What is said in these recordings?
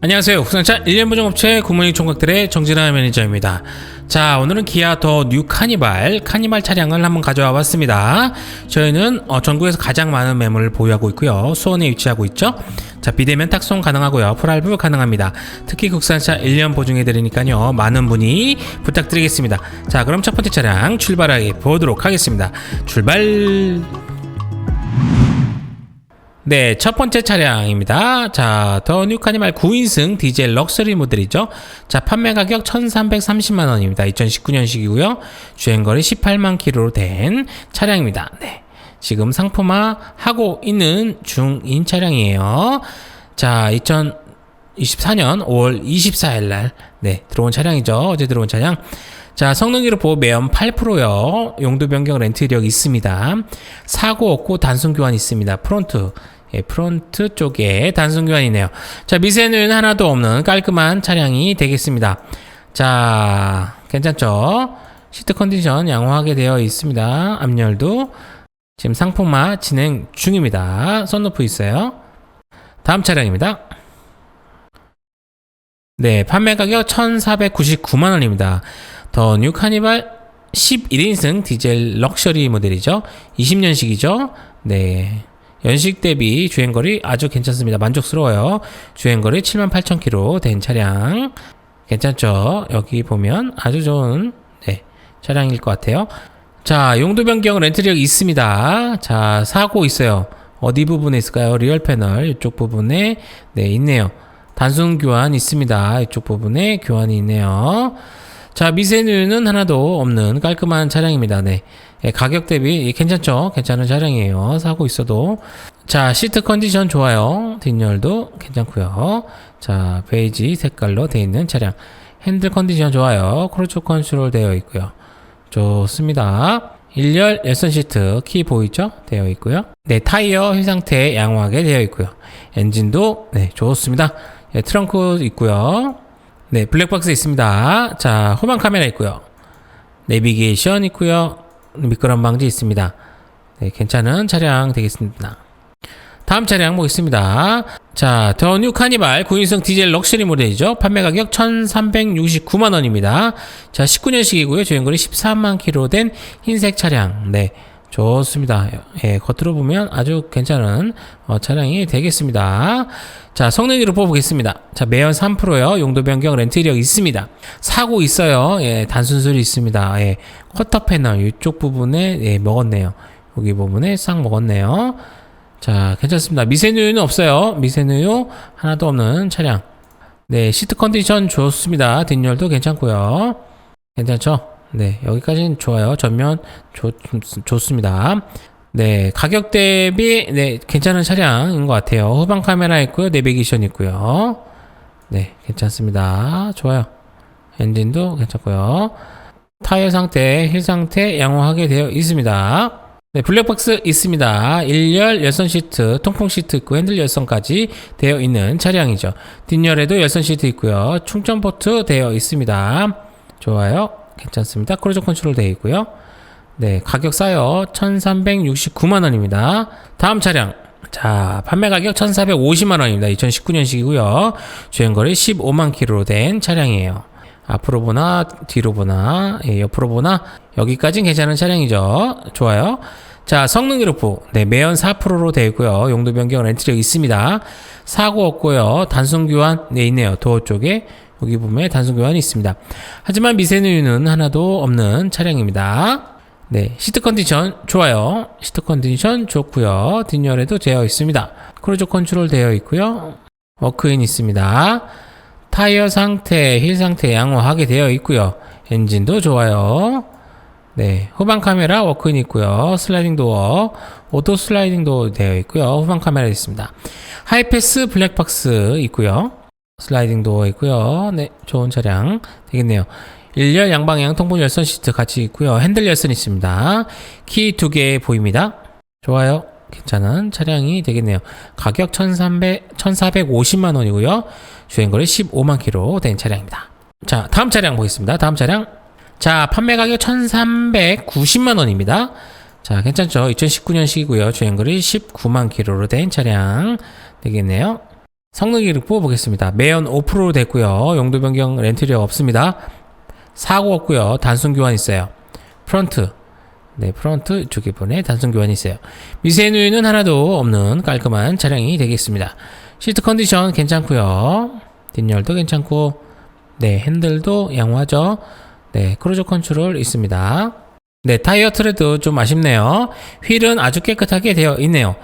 안녕하세요. 국산차 1년 보정업체 구몬이 총각들의 정진아 매니저입니다. 자, 오늘은 기아 더 뉴 카니발, 카니발 차량을 한번 가져와 봤습니다. 저희는 어, 전국에서 가장 많은 매물을 보유하고 있고요. 수원에 위치하고 있죠. 자, 비대면 탁송 가능하고요. 풀할부 가능합니다. 특히 국산차 1년 보증해 드리니까요. 많은 분이 부탁드리겠습니다. 자, 그럼 첫 번째 차량 출발하게 보도록 하겠습니다. 출발! 네, 첫 번째 차량입니다. 자, 더 뉴카니말 9인승 디젤 럭셔리 모델이죠. 자, 판매 가격 1,330만 원입니다. 2019년식이고요. 주행거리 18만 킬로로 된 차량입니다. 네. 지금 상품화 하고 있는 중인 차량이에요. 자, 2024년 5월 24일 날 네, 들어온 차량이죠. 어제 들어온 차량. 자, 성능 기록 매연 8%요. 용도 변경 렌트 이력 있습니다. 사고 없고 단순 교환 있습니다. 프론트. 예, 프론트 쪽에 단순 교환이네요. 자, 미세는 하나도 없는 깔끔한 차량이 되겠습니다. 자, 괜찮죠? 시트 컨디션 양호하게 되어 있습니다. 앞열도 지금 상품화 진행 중입니다. 썬루프 있어요. 다음 차량입니다. 네, 판매 가격 1,499만 원입니다. 더 뉴 카니발 11인승 디젤 럭셔리 모델이죠. 20년식이죠. 네. 연식 대비 주행거리 아주 괜찮습니다. 만족스러워요. 주행거리 78,000km 된 차량. 괜찮죠? 여기 보면 아주 좋은 네, 차량일 것 같아요. 자, 용도 변경 렌트력 있습니다. 자, 사고 있어요. 어디 부분에 있을까요? 리얼 패널 이쪽 부분에 네, 있네요. 단순 교환 있습니다. 이쪽 부분에 교환이 있네요. 자, 미세누유는 하나도 없는 깔끔한 차량입니다. 네. 예, 가격 대비 예, 괜찮죠? 괜찮은 차량이에요. 사고 있어도. 자, 시트 컨디션 좋아요. 뒷열도 괜찮고요. 자, 베이지 색깔로 되어 있는 차량. 핸들 컨디션 좋아요. 크루즈 컨트롤 되어 있고요. 좋습니다. 1열 열선 시트 키 보이죠? 되어 있고요. 네, 타이어 휠 상태 양호하게 되어 있고요. 엔진도 네, 좋습니다. 예, 트렁크 있고요. 네, 블랙박스 있습니다. 자, 후방 카메라 있고요. 내비게이션 있고요. 미끄럼 방지 있습니다. 네, 괜찮은 차량 되겠습니다. 다음 차량 보겠습니다. 자, 더 뉴 카니발 9인승 디젤 럭셔리 모델이죠. 판매 가격 1,369만 원입니다. 자, 19년식이고요. 주행거리 13만 킬로 된 흰색 차량. 네. 좋습니다. 예, 겉으로 보면 아주 괜찮은 어, 차량이 되겠습니다. 자, 성능으로 뽑아보겠습니다. 자, 매연 3%요. 용도 변경 렌트 이력 있습니다. 사고 있어요. 예, 단순술이 있습니다. 예, 쿼터 패널 이쪽 부분에 예, 먹었네요. 여기 부분에 싹 먹었네요. 자, 괜찮습니다. 미세누유는 없어요. 미세누유 하나도 없는 차량. 네, 시트 컨디션 좋습니다. 뒷열도 괜찮고요. 괜찮죠? 네, 여기까지는 좋아요. 전면 좋, 좋습니다. 네, 가격 대비 네, 괜찮은 차량인 것 같아요. 후방 카메라 있고요. 내비게이션 있고요. 네, 괜찮습니다. 좋아요. 엔진도 괜찮고요. 타이어 상태, 힐 상태 양호하게 되어 있습니다. 네, 블랙박스 있습니다. 1열 열선 시트, 통풍 시트 있고 핸들 열선까지 되어 있는 차량이죠. 뒷열에도 열선 시트 있고요. 충전 포트 되어 있습니다. 좋아요. 괜찮습니다. 크루즈 컨트롤 되어 있고요. 네, 가격 싸요. 1369만 원입니다. 다음 차량. 자, 판매 가격 1450만 원입니다. 2019년식이고요. 주행 거리 15만 킬로로 된 차량이에요. 앞으로 보나 뒤로 보나 예, 옆으로 보나 여기까지는 괜찮은 차량이죠. 좋아요. 자, 성능 기록부. 네, 매연 4%로 되어 있고요. 용도 변경 렌트력 있습니다. 사고 없고요. 단순 교환 네 있네요. 도어 쪽에 여기 보면 단순 교환이 있습니다. 하지만 미세누유는 하나도 없는 차량입니다. 네, 시트 컨디션 좋아요. 시트 컨디션 좋고요. 뒷열에도 되어 있습니다. 크루즈 컨트롤 되어 있고요. 워크인 있습니다. 타이어 상태, 힐 상태 양호하게 되어 있고요. 엔진도 좋아요. 네, 후방 카메라 워크인 있고요. 슬라이딩 도어, 오토 슬라이딩 도어 되어 있고요. 후방 카메라 있습니다. 하이패스 블랙박스 있고요. 슬라이딩 도어 있고요. 네, 좋은 차량 되겠네요. 1열 양방향 통풍 열선 시트 같이 있고요. 핸들 열선 있습니다. 키 두 개 보입니다. 좋아요. 괜찮은 차량이 되겠네요. 가격 1,300, 1,450만 원이고요. 주행거리 15만 킬로 된 차량입니다. 자, 다음 차량 보겠습니다. 다음 차량. 자, 판매 가격 1,390만 원입니다. 자, 괜찮죠? 2019년식이고요. 주행거리 19만 킬로로 된 차량 되겠네요. 성능 기록 보겠습니다. 매연 5%로 됐고요. 용도 변경 렌트리어 없습니다. 사고 없고요. 단순 교환 있어요. 프런트. 네, 프런트 쪽 부분에 단순 교환이 있어요. 미세 누유는 하나도 없는 깔끔한 차량이 되겠습니다. 시트 컨디션 괜찮고요. 뒷열도 괜찮고 네, 핸들도 양호하죠. 네, 크루즈 컨트롤 있습니다. 네, 타이어 트레드 좀 아쉽네요. 휠은 아주 깨끗하게 되어 있네요.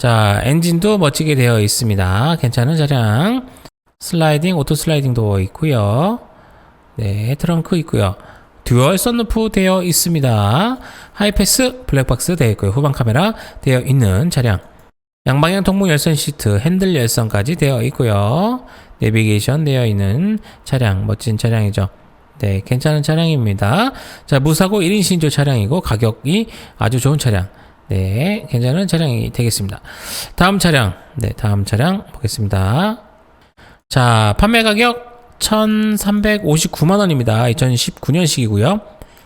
자, 엔진도 멋지게 되어 있습니다. 괜찮은 차량. 슬라이딩, 오토 슬라이딩 도어 있고요. 네, 트렁크 있고요. 듀얼 썬루프 되어 있습니다. 하이패스 블랙박스 되어 있고요. 후방 카메라 되어 있는 차량. 양방향 통풍 열선 시트, 핸들 열선까지 되어 있고요. 내비게이션 되어 있는 차량, 멋진 차량이죠. 네, 괜찮은 차량입니다. 자, 무사고 1인 신조 차량이고 가격이 아주 좋은 차량. 네, 괜찮은 차량이 되겠습니다. 다음 차량, 네, 다음 차량 보겠습니다. 자, 판매 가격 1,359만 원입니다. 2019년식이고요.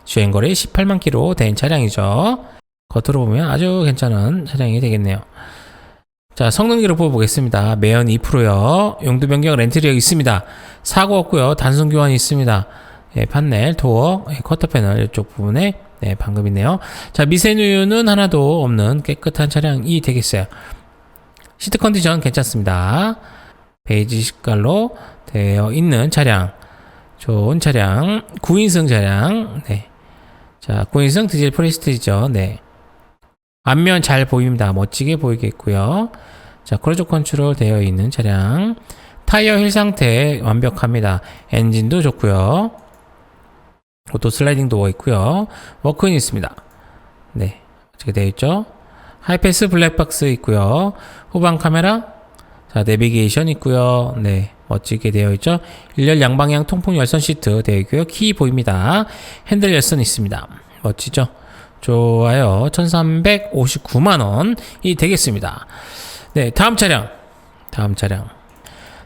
주행 거리 18만 킬로 된 차량이죠. 겉으로 보면 아주 괜찮은 차량이 되겠네요. 자, 성능 기록 보겠습니다. 매연 2%요. 용도 변경 렌트리어 있습니다. 사고 없고요. 단순 교환이 있습니다. 예, 판넬, 도어, 예, 커터 패널 이쪽 부분에 네, 방금 있네요. 자, 미세누유는 하나도 없는 깨끗한 차량이 되겠어요. 시트 컨디션 괜찮습니다. 베이지 색깔로 되어 있는 차량. 좋은 차량. 9인승 차량. 네. 자, 9인승 디젤 프레스티지죠. 네. 앞면 잘 보입니다. 멋지게 보이겠고요. 자, 크루즈 컨트롤 되어 있는 차량. 타이어 힐 상태 완벽합니다. 엔진도 좋고요. 오토 슬라이딩 도어 있고요. 워크인 있습니다. 네. 어떻게 되어 있죠? 하이패스 블랙박스 있고요. 후방 카메라. 자, 내비게이션 있고요. 네. 멋지게 되어 있죠. 일렬 양방향 통풍 열선 시트 되어 있고요. 키 보입니다. 핸들 열선 있습니다. 멋지죠? 좋아요. 1359만 원이 되겠습니다. 네, 다음 차량. 다음 차량.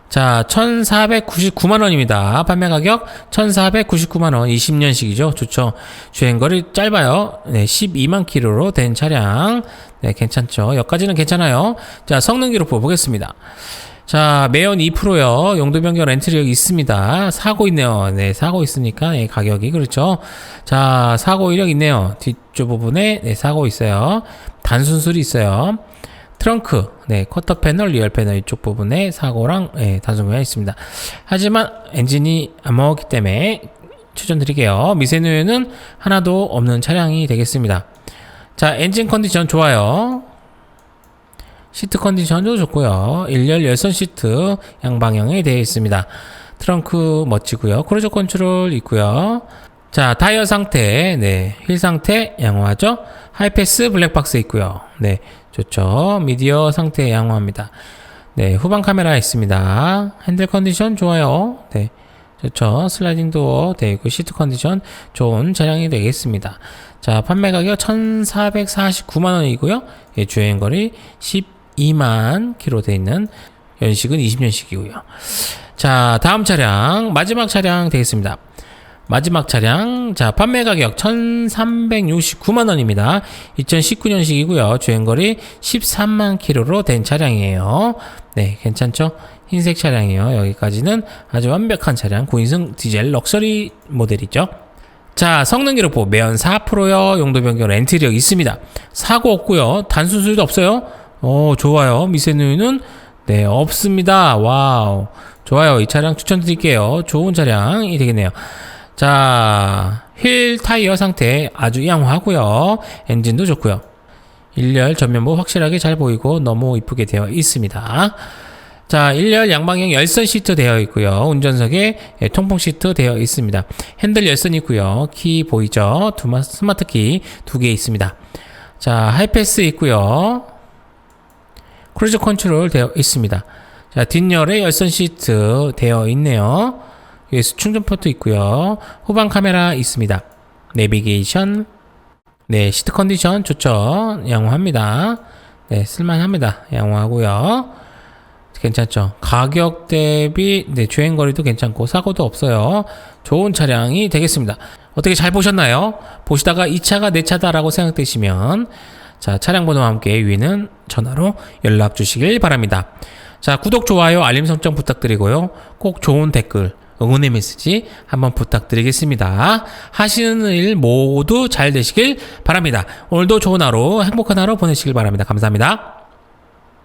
자, 1,499만 원입니다. 판매 가격 1,499만 원. 20년식이죠. 좋죠. 주행거리 짧아요. 네, 12만 킬로로 된 차량. 네, 괜찮죠. 여기까지는 괜찮아요. 자, 성능 기록 보겠습니다. 자, 매연 2%요. 용도 변경 렌트리어 있습니다. 사고 있네요. 네, 사고 있으니까 네, 가격이 그렇죠. 자, 사고 이력 있네요. 뒤쪽 부분에 네, 사고 있어요. 단순술이 있어요. 트렁크, 네, 쿼터 패널, 리얼 패널 이쪽 부분에 사고랑 네, 단순구가 있습니다. 하지만 엔진이 안 먹었기 때문에 추천드릴게요. 미세누유는 하나도 없는 차량이 되겠습니다. 자, 엔진 컨디션 좋아요. 시트 컨디션도 좋고요. 일렬 열선 시트 양방향에 되어 있습니다. 트렁크 멋지고요. 크루즈 컨트롤 있고요. 자, 타이어 상태, 네, 휠 상태 양호하죠? 하이패스 블랙박스 있고요. 네, 좋죠. 미디어 상태 양호합니다. 네, 후방 카메라 있습니다. 핸들 컨디션 좋아요. 네, 좋죠. 슬라이딩 도어 되어 시트 컨디션 좋은 차량이 되겠습니다. 자, 판매 가격 1,449만 원이고요. 예, 주행 거리 12만 킬로 되어 있는 연식은 20년식이고요. 자, 다음 차량 마지막 차량 되겠습니다. 마지막 차량. 자 판매 가격 1369만 원입니다. 2019년식이고요. 주행거리 13만 킬로로 된 차량이에요. 네 괜찮죠? 흰색 차량이에요. 여기까지는 아주 완벽한 차량. 9인승 디젤 럭셔리 모델이죠. 자 성능 기록부 매연 4%요. 용도 변경 렌트력 있습니다. 사고 없고요. 단순 수리도 없어요. 어 좋아요. 미세누유는 네 없습니다. 와우. 좋아요. 이 차량 추천드릴게요. 좋은 차량이 되겠네요 자, 휠 타이어 상태 아주 양호하고요. 엔진도 좋고요. 일렬 전면부 확실하게 잘 보이고 너무 이쁘게 되어 있습니다. 자, 일렬 양방향 열선 시트 되어 있고요. 운전석에 예, 통풍 시트 되어 있습니다. 핸들 열선 있고요. 키 보이죠? 두 스마트 키 두 개 있습니다. 자, 하이패스 있고요. 크루즈 컨트롤 되어 있습니다. 자, 뒷열에 열선 시트 되어 있네요. 여기서 충전 포트 있고요. 후방 카메라 있습니다. 내비게이션. 네, 시트 컨디션 좋죠. 양호합니다. 네, 쓸만합니다. 양호하고요. 괜찮죠. 가격 대비 네, 주행 거리도 괜찮고 사고도 없어요. 좋은 차량이 되겠습니다. 어떻게 잘 보셨나요? 보시다가 이 차가 내 차다라고 생각되시면 자, 차량 번호와 함께 위에는 전화로 연락 주시길 바랍니다. 자, 구독, 좋아요, 알림 설정 부탁드리고요. 꼭 좋은 댓글, 응원의 메시지 한번 부탁드리겠습니다. 하시는 일 모두 잘 되시길 바랍니다. 오늘도 좋은 하루, 행복한 하루 보내시길 바랍니다. 감사합니다.